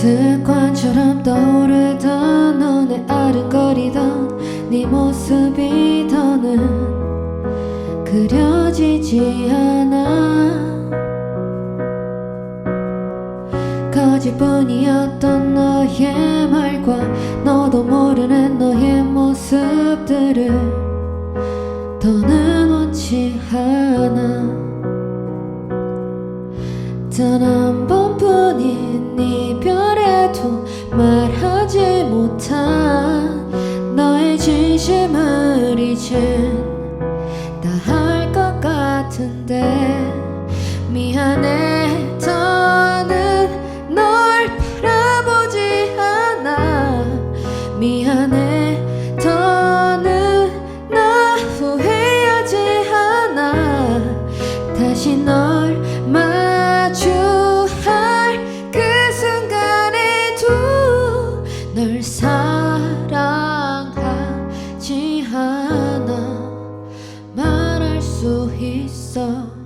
습관처럼 떠오르던 너의 아른거리던 네 모습이 더는 그려지지 않아. 거짓뿐이었던 너의 말과 너도 모르는 너의 모습들을 더는 원치 않아. 단한 이별에도 말하지 못한 너의 진심을 이젠 다할 것 같은데 미안해. 더는 널 바라보지 않아. 미안해. 더는 나 후회 있어